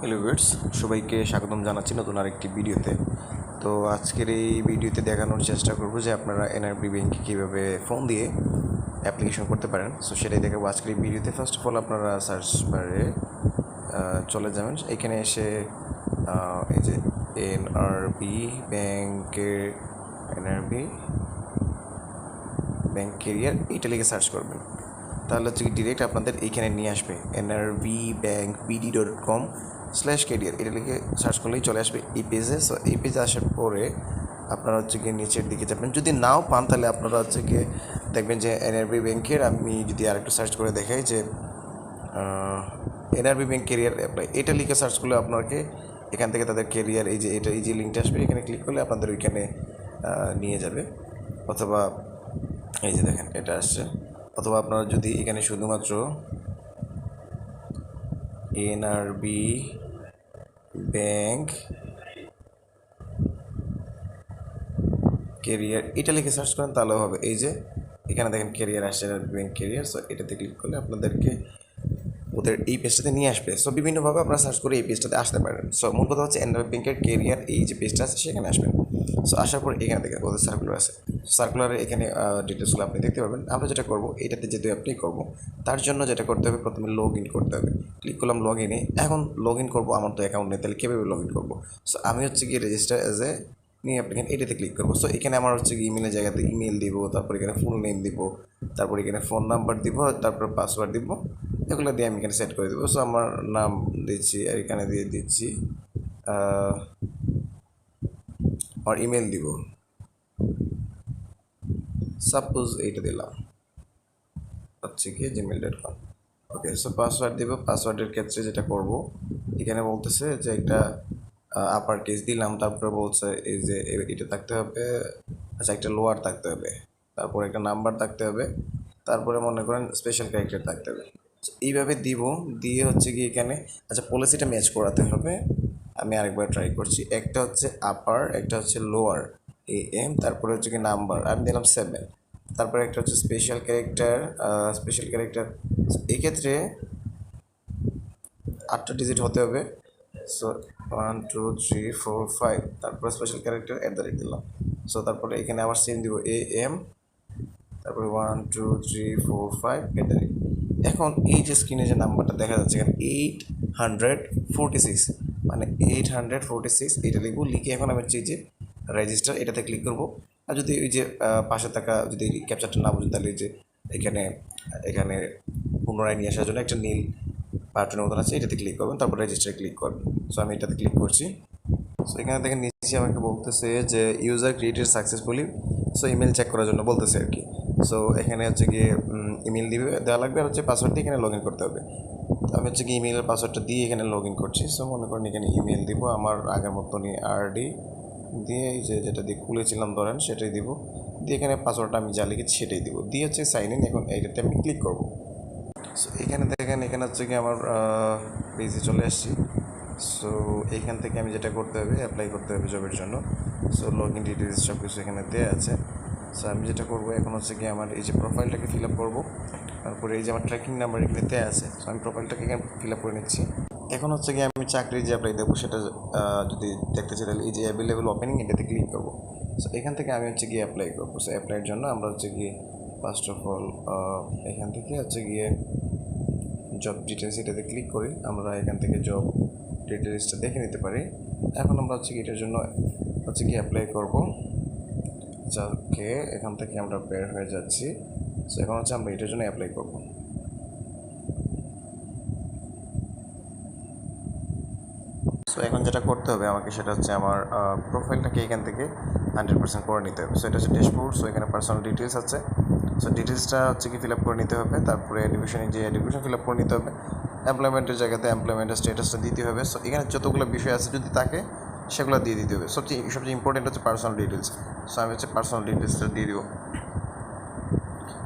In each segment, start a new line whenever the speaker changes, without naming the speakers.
Hello viewers সবাইকে স্বাগতম জানাচ্ছি নতুন আরেকটি ভিডিওতে। তো আজকের এই ভিডিওতে দেখানোর চেষ্টা করব যে আপনারা এনআরবি ব্যাংকে কীভাবে ফোন দিয়ে অ্যাপ্লিকেশন করতে পারেন। সো সেটাই দেখাবো আজকের এই ভিডিওতে। ফার্স্ট অফ অল আপনারা সার্চ বারে চলে যাবেন। এখানে এসে এই যে এনআরবি ব্যাংকের এনআরবি ব্যাংক কেরিয়ার এইটা লিখে সার্চ করবেন। তাহলে হচ্ছে কি ডিরেক্ট আপনাদের এইখানে নিয়ে আসবে। NRB bank BD dot com slash career এটা লিখে সার্চ করলেই চলে আসবে এই পেজে সো এই পেজে আসার পরে আপনারা হচ্ছে গিয়ে নিচের দিকে যাবেন। যদি নাও পান, তাহলে আপনারা হচ্ছে গিয়ে দেখবেন যে এনআরবি ব্যাংকের আমি যদি আরেকটু সার্চ করে দেখাই যে এনআরবি ব্যাংক কেরিয়ার অ্যাপ্লাই এটা লিখে সার্চ করলে আপনাকে এখান থেকে তাদের কেরিয়ার এই যে এটা, এই যে লিঙ্কটা আসবে, এখানে ক্লিক করলে আপনাদের ওইখানে নিয়ে যাবে। অথবা এই যে দেখেন, এটা আসছে। অথবা আপনারা যদি এখানে শুধুমাত্র এনআরবি ব্যাংক কেরিয়ার এটা লিখে সার্চ করেন তাহলেও হবে। এই যে, এখানে দেখেন কেরিয়ার আসছে ব্যাংক কেরিয়ার সো এটাতে ক্লিক করলে আপনাদেরকে ওদের এই পেজটাতে নিয়ে আসবে। সো বিভিন্নভাবে আপনারা সার্চ করে এই পেজটাতে আসতে পারেন। সো মূল কথা হচ্ছে এনআরবি ব্যাংকের কেরিয়ার এই যে পেজটা আছে, সেখানে আসবেন। সো আসার পর এখানে দেখেন ওদের সার্কুলার আছে। সার্কুলারে এখানে ডিটেলসগুলো আপনি দেখতে পাবেন আমরা যেটা করব, এটাতে যেহেতু অ্যাপ্লাই করব, তার জন্য যেটা করতে হবে, প্রথমে লগ ইন করতে হবে। ক্লিক করলাম লগ ইনে এখন লগ ইন করব আমার তো অ্যাকাউন্ট নেই, তাহলে কীভাবে লগ ইন করব? সো আমি হচ্ছে গিয়ে রেজিস্টার অ্যাজ এ নিয়ে অ্যাপ্লিকেন্ট এটাতে ক্লিক করব। সো এখানে আমার হচ্ছে কি ইমেলের জায়গাতে ইমেল দিব, তারপর এখানে ফুল নেম দিব, তারপর এখানে ফোন নাম্বার দিব, তারপর পাসওয়ার্ড দিব, এগুলো দিয়ে আমি এখানে সেট করে দেবো। সো আমার নাম দিচ্ছি, আর এখানে দিয়ে দিচ্ছি আমার ইমেল দিব। সাপোজ এইটা দিলাম। হচ্ছে কি Gmail dot com okay so password দিব পাসওয়ার্ডের ক্ষেত্রে যেটা করব, এখানে বলতেছে যে একটা আপার কেস দিলাম, তারপরে বলছে এই যে এটা থাকতে হবে আচ্ছা একটা লোয়ার থাকতে হবে, তারপর একটা নাম্বার থাকতে হবে, তারপরে মনে করেন স্পেশাল ক্যারেক্টার থাকতে হবে। এইভাবে দিব, দিয়ে হচ্ছে কি এখানে আচ্ছা পলিসিটা ম্যাচ করাতে হবে। আমি আরেকবার ট্রাই করছি, একটা হচ্ছে আপার একটা হচ্ছে লোয়ার এ এম তারপরে হচ্ছে কি নাম্বার আমি দিলাম সেভেন তারপরে একটা হচ্ছে স্পেশাল ক্যারেক্টার স্পেশাল ক্যারেক্টার এক্ষেত্রে আটটা ডিজিট হতে হবে। So one two three four five তারপরে special character at the rate দিলাম। সো তারপরে এখানে আবার সেম দিব এ এম তারপরে one two three four five at the rate এখন এই যে স্ক্রিনে যে নাম্বারটা দেখা যাচ্ছে, এখানে এইট হান্ড্রেড ফোরটি সিক্স মানে এইট হান্ড্রেড ফোরটি সিক্স এটা লিখব, লিখে এখন আমি যে রেজিস্টার এটাতে ক্লিক করব। আর যদি ওই যে পাশে থাকা যদি ক্যাপচারটা না বুঝি তাহলে যে, এখানে এখানে পুনরায় নিয়ে আসার জন্য একটা নীল বাটনের মতন আছে, এটাতে ক্লিক করবেন, তারপর রেজিস্টারে ক্লিক করবেন। সো আমি এটাতে ক্লিক করছি। সো এখানে দেখেন নিচে আমাকে বলতেছে যে user created successfully so email check করার জন্য বলতেছে আর কি। সো এখানে হচ্ছে গিয়ে ইমেল দিবে, দেওয়া লাগবে, আর হচ্ছে পাসওয়ার্ড দিয়ে এখানে লগ ইন করতে হবে। তো আমি হচ্ছে কি ইমেলের পাসওয়ার্ডটা দিয়ে এখানে লগ ইন করছি। সো মনে করেন এখানে ইমেল দিব আমার আগের মতনই আরডি দিয়ে এই যে যেটা দিয়ে খুলেছিলাম ধরেন সেটাই দিব। দিয়ে এখানে পাসওয়ার্ডটা আমি যা লিখেছি সেটাই দিব। দিয়ে হচ্ছে সাইন ইন এখন এইটাতে আমি ক্লিক করব। সো এখানে দেখেন, এখানে হচ্ছে কি আমার পেজে চলে আসছি। সো এখান থেকে আমি যেটা করতে হবে অ্যাপ্লাই করতে হবে জবের জন্য। সো লগ ইন ডিটেলস সব কিছু এখানে দেওয়া আছে। সো আমি যেটা করব এখন হচ্ছে কি আমার এই যে প্রোফাইলটাকে ফিল আপ করব। তারপরে এই যে আমার ট্র্যাকিং নাম্বার এখানে দেওয়া আছে। সো আমি প্রোফাইলটাকে এখানে ফিল আপ করে নিচ্ছি। এখন হচ্ছে গিয়ে আমি চাকরির যে অ্যাপ্লাই দেবো সেটা যদি দেখতে চাই, তাহলে এই যে অ্যাভেলেবল ওপেনিং এটাতে ক্লিক করব। সো এখান থেকে আমি হচ্ছে গিয়ে অ্যাপ্লাই করব। সো অ্যাপ্লাইয়ের জন্য আমরা হচ্ছে গিয়ে ফার্স্ট অফ অল এখান থেকে হচ্ছে গিয়ে জব ডিটেলস এটাতে ক্লিক করি। আমরা এখান থেকে জব ডিটেলসটা দেখে নিতে পারি। এখন আমরা হচ্ছে কি এটার জন্য হচ্ছে কি অ্যাপ্লাই করব। যাকে এখান থেকে আমরা বের হয়ে যাচ্ছি। সো এখন হচ্ছে আমরা এটার জন্য অ্যাপ্লাই করব। সো এখন যেটা করতে হবে আমাকে সেটা হচ্ছে আমার প্রোফাইলটাকে এখান থেকে হান্ড্রেড পার্সেন্ট করে নিতে হবে। সো এটা হচ্ছে ড্যাশবোর্ড সো এখানে পার্সোনাল ডিটেলস আছে। সো ডিটেলসটা হচ্ছে কি ফিল আপ করে নিতে হবে, তারপরে এডুকেশনে যে এডুকেশন ফিল আপ করে নিতে হবে এমপ্লয়মেন্টের জায়গাতে এমপ্লয়মেন্টের স্ট্যাটাসটা দিতে হবে। সো এখানে যতগুলো বিষয় আছে যদি থাকে, সেগুলো দিয়ে দিতে হবে। সবচেয়ে সবচেয়ে ইম্পর্টেন্ট হচ্ছে পার্সোনাল ডিটেলস সো আমি হচ্ছে পার্সোনাল ডিটেলসটা দিয়ে দিব।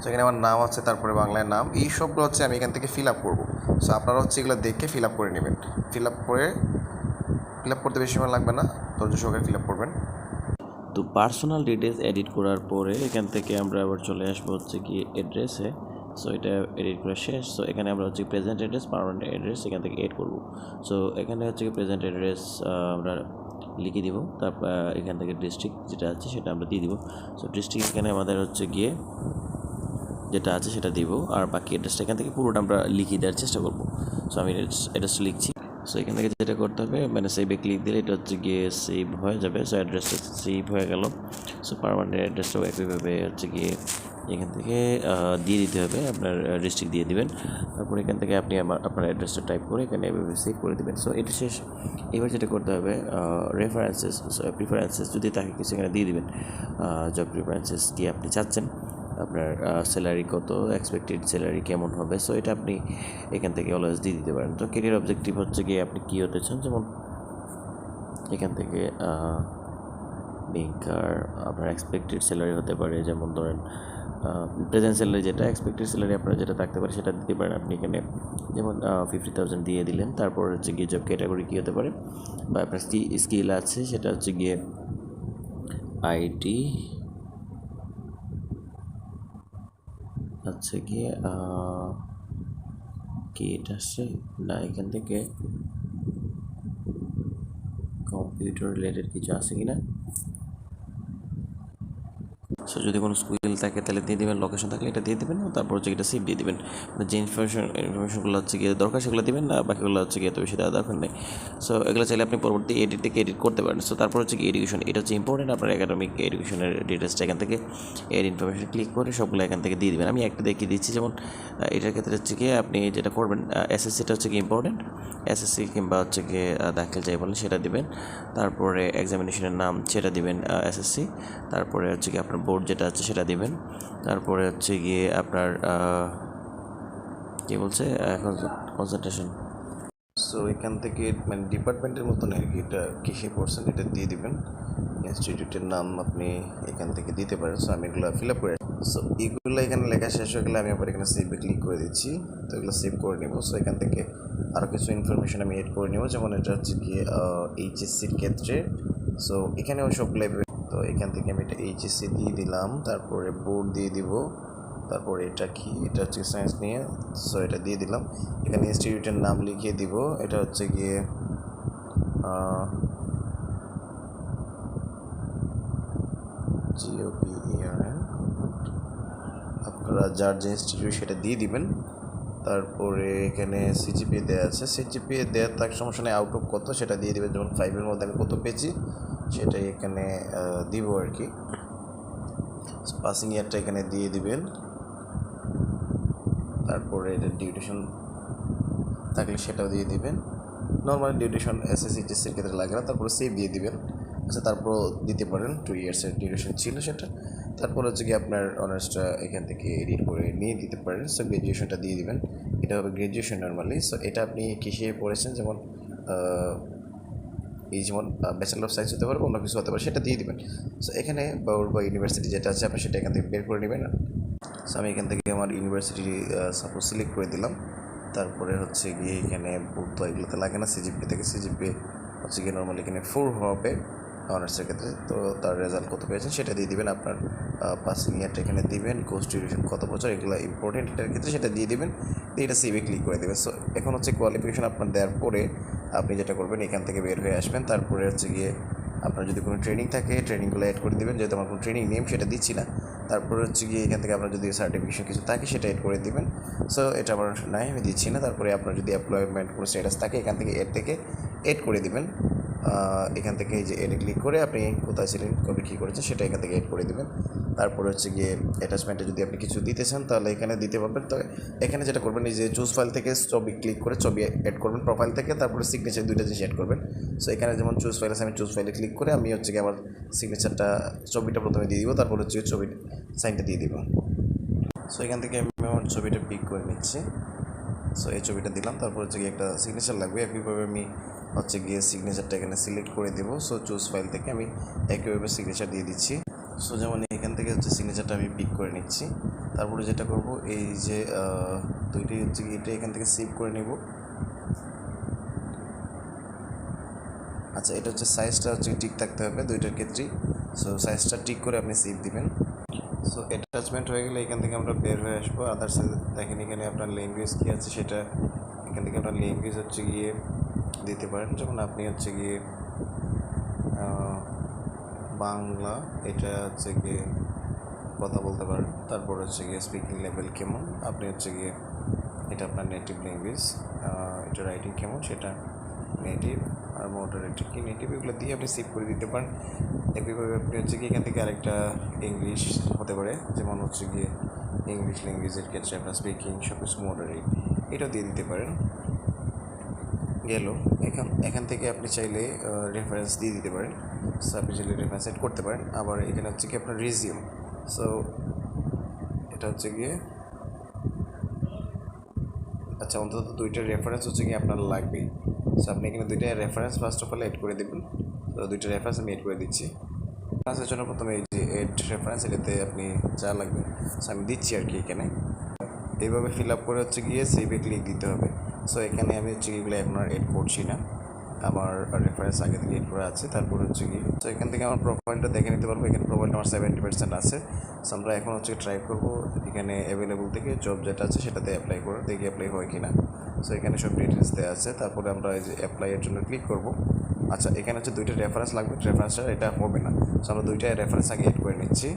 সো এখানে আমার নাম আছে, তারপরে বাংলায় নাম। এই সবগুলো হচ্ছে আমি এখান থেকে ফিল আপ করব। সো আপনারা হচ্ছে এগুলো দেখে ফিল আপ করে নেবেন। ফিল আপ করে ফিল আপ করতে বেশি সময় লাগবে না, ধৈর্য সহকারে ফিল আপ করবেন।
তো পার্সোনাল ডিটেলস এডিট করার পরে এখান থেকে আমরা আবার চলে আসব হচ্ছে কি অ্যাড্রেসে সো এটা এডিট করা শেষ। সো এখানে আমরা হচ্ছে প্রেজেন্ট অ্যাড্রেস পারমানেন্ট অ্যাড্রেস এখান থেকে এড করব। সো এখানে হচ্ছে কি প্রেজেন্ট অ্যাড্রেস আমরা লিখে দিব। তারপর এখান থেকে ডিস্ট্রিক্ট যেটা আছে সেটা আমরা দিয়ে দিব। সো ডিস্ট্রিক্ট এখানে আমাদের হচ্ছে গিয়ে যেটা আছে সেটা দিব। আর বাকি অ্যাড্রেসটা এখান থেকে পুরোটা আমরা লিখিয়ে দেওয়ার চেষ্টা করব। সো আমি অ্যাড্রেসটা লিখছি। সো এখান থেকে যেটা করতে হবে মানে সেভে ক্লিক দিলে এটা হচ্ছে গিয়ে সেভ হয়ে যাবে। সো অ্যাড্রেসটা সেভ হয়ে গেল। সো পারমানেন্ট অ্যাড্রেসটাও একইভাবে হচ্ছে গিয়ে এখান থেকে দিয়ে দিতে হবে। আপনার ডিস্ট্রিক্ট দিয়ে দিবেন। তারপর এখান থেকে আপনি আমার, আপনার অ্যাড্রেসটা টাইপ করে এখানে এভাবে সেভ করে দেবেন। সো এটা শেষ। এবার যেটা করতে হবে রেফারেন্সেস প্রিফারেন্সেস যদি তাকে কিছু এখানে দিয়ে দিবেন। জব প্রিফারেন্সেস কি আপনি চাচ্ছেন? আপনার স্যালারি কত এক্সপেক্টেড স্যালারি কেমন হবে? সো এটা আপনি এখান থেকে অলওয়েজ দিয়ে দিতে পারেন। তো কেরিয়ার অবজেক্টিভ হচ্ছে গিয়ে আপনি কী হতে চান? যেমন এখান থেকে বেঙ্কার আপনার এক্সপেক্টেড স্যালারি হতে পারে। যেমন ধরেন প্রেজেন্ট স্যালারি যেটা এক্সপেক্টেড স্যালারি আপনার যেটা থাকতে পারে সেটা দিতে পারেন আপনি এখানে। যেমন ফিফটি থাউজেন্ড দিয়ে দিলেন, তারপর হচ্ছে গিয়ে জব ক্যাটাগরি কী হতে পারে? বা আপনার স্কিল আছে, সেটা হচ্ছে গিয়ে আইটি হচ্ছে গিয়ে কি এটা আসছে? না এখান থেকে কম্পিউটার রিলেটেড কিছু আছে কি না সো যদি কোনো স্কুল থাকে, তাহলে দিয়ে দেবেন লোকেশন থাকলে এটা দিয়ে দেবেন, তারপর হচ্ছে এটা সেভ দিয়ে দেবেন। মানে যে ইনফরমেশন ইনফরমেশনগুলো হচ্ছে গিয়ে দরকার, সেগুলো দেবেন না, বাকিগুলো হচ্ছে গিয়ে তো বেশি দেওয়ার দরকার নেই। সো এগুলো চাইলে আপনি পরবর্তী এডিট থেকে এডিট করতে পারেন। সো তারপর হচ্ছে কি এডুকেশন এটা হচ্ছে ইম্পর্টেন্ট আপনার একাডেমিক এডুকেশনের ডিটেলসটা এখান থেকে। এর ইনফরমেশন ক্লিক করে সবগুলো এখান থেকে দিয়ে দেবেন। আমি একটা দেখিয়ে দিচ্ছি, যেমন এটার ক্ষেত্রে হচ্ছে গিয়ে আপনি যেটা করবেন এসএসসিটা হচ্ছে কি ইম্পর্টেন্ট এসএসসি কিংবা হচ্ছে গিয়ে দাখিল যাই বলেন, সেটা দিবেন। তারপরে এক্সামিনেশনের নাম, সেটা দিবেন এসএসসি তারপরে হচ্ছে কি আপনার বোর্ড যেটা আছে সেটা দিবেন। তারপরে হচ্ছে গিয়ে আপনার কি বলছে? কনসেন্ট্রেশন
সো এখান থেকে মানে ডিপার্টমেন্টের মতন আর কি এটা কিসে পড়ছেন এটা দিয়ে দিবেন। ইনস্টিটিউটের নাম আপনি এখান থেকে দিতে পারেন। সো আমি এগুলো ফিল আপ করে সো এগুলো এখানে লেখা শেষ হয়ে গেলে আমি আবার এখানে সেভে ক্লিক করে দিচ্ছি। তো এগুলো সেভ করে নেব। সো এখান থেকে আরও কিছু ইনফরমেশন আমি এড করে নেব। যেমন এটা হচ্ছে গিয়ে এইচএসসির ক্ষেত্রে। সো এখানেও সবগুলো তো এখান থেকে আমি এটা এইচএসসি দিয়ে দিলাম, তারপরে বোর্ড দিয়ে দিব, তারপরে এটা কি? এটা হচ্ছে সায়েন্স নিয়ে সো এটা দিয়ে দিলাম। এখানে ইনস্টিটিউটের নাম লিখিয়ে দিব, এটা হচ্ছে গিয়ে ইআরএন আপনারা যার যে ইনস্টিটিউট সেটা দিয়ে দিবেন। তারপরে এখানে সিজিপিএ দেওয়া আছে সিজিপিএ দেওয়ার তার সমস্যা নেই আউট অফ কত সেটা দিয়ে দিবেন, যেমন ফাইভের মধ্যে আমি কত পেয়েছি সেটাই এখানে দিব আর কি। পাসিং ইয়ারটা এখানে দিয়ে দিবেন। তারপরে এটা ডিউরেশন থাকলে সেটাও দিয়ে দিবেন। নর্মাল ডিউরেশন এসএস এইচএসির ক্ষেত্রে লাগে না, তারপরে সেভ দিয়ে দিবেন। আচ্ছা তারপর দিতে পারেন টু ইয়ার্সের ডিউরেশন ছিল সেটা। তারপর হচ্ছে কি আপনার অনার্সটা এখান থেকে এডিট করে নিয়ে দিতে পারেন। সো গ্র্যাজুয়েশনটা দিয়ে দিবেন। এটা হবে গ্র্যাজুয়েশন নর্মালি সো এটা আপনি কিসে পড়েছেন? যেমন এই যেমন ব্যাচেলার অফ সায়েন্স হতে পারে অন্য কিছু হতে পারে সেটা দিয়ে দেবেন। সো এখানে বাউর বা ইউনিভার্সিটি যেটা আছে, আপনি সেটা এখান থেকে বের করে নেবেন। সো আমি এখান থেকে আমার ইউনিভার্সিটি সাপোজ সিলেক্ট করে দিলাম। তারপরে হচ্ছে গিয়ে এখানে তো এগুলোতে লাগে না সিজিপি থেকে। সিজিপি হচ্ছে গিয়ে নর্মালি এখানে ফোর হবে। অনার্সের ক্ষেত্রে তো তার রেজাল্ট কত পেয়েছেন সেটা দিয়ে দিবেন আপনার পাসিং ইয়ারটা এখানে দিবেন কোর্স ডিউরেশন কত বছর, এগুলো ইম্পর্টেন্ট এটার ক্ষেত্রে সেটা দিয়ে দিবেন, দিয়ে এটা সিভে ক্লিক করে দেবেন। সো এখন হচ্ছে কোয়ালিফিকেশন আপনার দেওয়ার পরে আপনি যেটা করবেন, এখান থেকে বের হয়ে আসবেন, তারপরে হচ্ছে গিয়ে আপনার যদি কোনো ট্রেনিং থাকে ট্রেনিংগুলো অ্যাড করে দেবেন, যেহেতু আমার কোনো ট্রেনিং নেম সেটা দিচ্ছি না। তারপরে হচ্ছে গিয়ে এখান থেকে আপনার যদি সার্টিফিকেশন কিছু থাকে, সেটা অ্যাড করে দিবেন। সো এটা আমার নাই, আমি দিচ্ছি না। তারপরে আপনার যদি এমপ্লয়মেন্ট কোনো স্ট্যাটাস থাকে, এখান থেকে এড থেকে এড করে দিবেন। এখান থেকে এই যে এডে ক্লিক করে আপনি কোথায় ছিলেন কবে কী করেছেন সেটা এখান থেকে এড করে দেবেন। তারপরে হচ্ছে গিয়ে অ্যাটাচমেন্টে যদি আপনি কিছু দিতে চান, তাহলে এখানে দিতে পারবেন। তো এখানে যেটা করবেন, এই যে চুজ ফাইল থেকে ছবি ক্লিক করে ছবি অ্যাড করবেন প্রোফাইল থেকে, তারপরে সিগনেচার দুইটা জিনিস অ্যাড করবেন। সো এখানে যেমন চুজ ফাইল আছে, আমি চুজ ফাইলে ক্লিক করে আমি হচ্ছে গিয়ে আমার সিগনেচারটা ছবিটা প্রথমে দিয়ে দিব, তারপর হচ্ছে ছবি সাইনটা দিয়ে দিব। সো এখান থেকে আমি আমার ছবিটা পিক করে নিচ্ছি। সো এই ছবিটা দিলাম। তারপর হচ্ছে গিয়ে একটা সিগনেচার লাগবে। একইভাবে আমি হচ্ছে গিয়ে সিগনেচারটা এখানে সিলেক্ট করে দেবো। সো চুজ ফাইল থেকে আমি একইভাবে সিগনেচার দিয়ে দিচ্ছি। সো যেমন এখান থেকে হচ্ছে সিগনেচারটা আমি পিক করে নিচ্ছি। তারপরে যেটা করব এই যে আহ, দুইটাই হচ্ছে গিয়ে এটা এখান থেকে সেভ করে নেব। আচ্ছা এটা হচ্ছে সাইজটা হচ্ছে ঠিক থাকতে হবে দুইটার ক্ষেত্রেই। সো সাইজটা ঠিক করে আপনি সেভ দিবেন। সো অ্যাটাচমেন্ট হয়ে গেলে এখান থেকে আমরা বের হয়ে আসব। আদার্স দেখেন এখানে আপনার ল্যাঙ্গুয়েজ কী আছে সেটা। এখান থেকে আপনার ল্যাঙ্গুয়েজ হচ্ছে গিয়ে দিতে পারেন। যেমন আপনি হচ্ছে গিয়ে বাংলা, এটা হচ্ছে গিয়ে কথা বলতে পারেন। তারপর হচ্ছে গিয়ে স্পিকিং লেভেল কেমন? আপনি হচ্ছে গিয়ে এটা আপনার নেটিভ ল্যাঙ্গুয়েজ এটা রাইটিং কেমন? সেটা নেটিভ আর মডারেটিভ কি নেটিভ এগুলো দিয়ে আপনি সেভ করে দিতে পারেন। একইভাবে আপনি হচ্ছে কি এখান থেকে আরেকটা ইংলিশ হতে পারে, যেমন হচ্ছে গিয়ে ইংলিশ ল্যাঙ্গুয়েজের ক্ষেত্রে আপনার স্পিকিং সব কিছু মডারেট এটাও দিয়ে দিতে পারেন। গেল, এখান এখান থেকে আপনি চাইলে রেফারেন্স দিয়ে দিতে পারেন। সো আপনি চাইলে রেফারেন্স সেট করতে পারেন। আবার এখানে হচ্ছে কি আপনার রিজিউম সো এটা হচ্ছে গিয়ে আচ্ছা অন্তত দুইটা রেফারেন্স হচ্ছে কি আপনার লাগবেই। সো আপনি এখানে দুইটা reference first of all add করে দেবেন। তো দুইটা রেফারেন্স আমি এড করে দিচ্ছি। রেফারেন্সের জন্য প্রথমে এই যে এড রেফারেন্স এটাতে আপনি যা লাগবে। সো আমি দিচ্ছি আর কি এখানে। এইভাবে ফিল আপ করে হচ্ছে গিয়ে সেভে ক্লিক দিতে হবে। সো এখানে আমি হচ্ছে এগুলো আপনার এড করছি না। আমার রেফারেন্স আগে থেকে এড করা আছে, তারপর হচ্ছে কি তো এখান থেকে আমার প্রোফাইলটা দেখে নিতে পারব, এখানে প্রোফাইলটা আমার সেভেন্টি পার্সেন্ট আছে। সো আমরা এখন হচ্ছে ট্রাই করব এখানে অ্যাভেলেবল থেকে জব যেটা আছে সেটাতে অ্যাপ্লাই করে, দেখি অ্যাপ্লাই হয় কি না সো এখানে সব ডিটেলস দেওয়া আছে, তারপরে আমরা এই যে অ্যাপ্লাইয়ের জন্য ক্লিক করব। আচ্ছা এখানে হচ্ছে দুইটা রেফারেন্স লাগবে রেফারেন্সটা এটা হবে না। সো আমরা দুইটা রেফারেন্স আগে এড করে নিচ্ছি।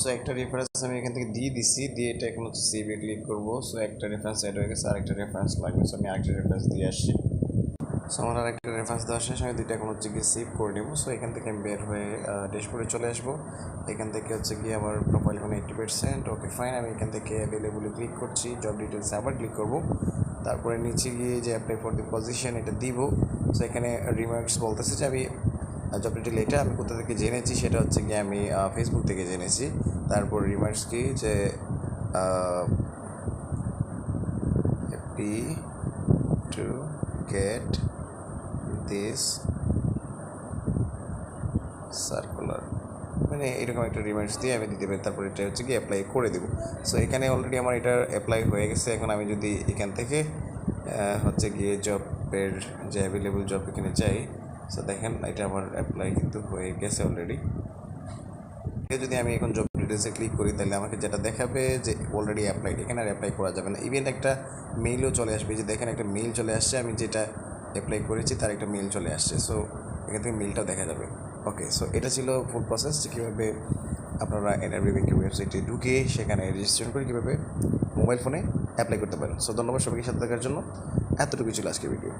সো একটা রেফারেন্স আমি এখান থেকে দিয়ে দিছি, দিয়ে এটা এখন হচ্ছে সেভে ক্লিক করব। সো একটা রেফারেন্স অ্যাড হয়ে গেছে, আরেকটা রেফারেন্স লাগবে। সো আমি আরেকটা রেফারেন্স দিয়ে আসছি। সো আমার আরেকটা রেফারেন্স দেওয়ার শেষ, আমি দুইটা এখন হচ্ছে গিয়ে সেভ করে নেব। সো এখান থেকে আমি বের হয়ে ড্যাশবোর্ডে চলে আসব। এখান থেকে হচ্ছে গিয়ে আমার প্রোফাইল কোনো এইটটি পার্সেন্ট ওকে ফাইন আমি এখান থেকে অ্যাভেলেবলে ক্লিক করছি জব ডিটেলসে আবার ক্লিক করব। তারপরে নিচে গিয়ে যে অ্যাপ্লাই ফর দি পজিশন এটা দিব। সো এখানে রিমার্কস বলতেছে যে আমি জব ডিটেল এটা আমি কোথা থেকে জেনেছি সেটা হচ্ছে গিয়ে আমি ফেসবুক থেকে জেনেছি। তারপর রিমার্কস কি যে happy to get this circular মানে এরকম একটা রিমাইন্ডস দিয়ে আমি দিতে পারি। তারপর এটা হচ্ছে কি অ্যাপ্লাই করে দেবো। সো এখানে অলরেডি আমার এটা অ্যাপ্লাই হয়ে গেছে। এখন আমি যদি এখান থেকে হচ্ছে গিয়ে জবের যে অ্যাভেলেবল জব এখানে চাই সো দেখেন, এটা আমার অ্যাপ্লাই কিন্তু হয়ে গেছে অলরেডি যদি আমি এখন জব ডিটেলসে ক্লিক করি, তাহলে আমাকে যেটা দেখাবে যে অলরেডি অ্যাপ্লাইড এখানে আর অ্যাপ্লাই করা যাবে না। ইভেন একটা মেইলও চলে আসবে যে দেখেন একটা মেইল চলে আসছে, আমি যেটা অ্যাপ্লাই করেছি তার একটা মেইল চলে আসছে। সো এখান থেকে মেইলটাও দেখা যাবে। ওকে সো এটা ছিল ফুল প্রসেস যে কীভাবে আপনারা এনআরবি ব্যাংকের ওয়েবসাইটে ঢুকে সেখানে রেজিস্ট্রেশন করে কীভাবে মোবাইল ফোনে অ্যাপ্লাই করতে পারেন। সো ধন্যবাদ সবাইকে সাথে থাকার জন্য। এতটুকু ছিল আজকে ভিডিও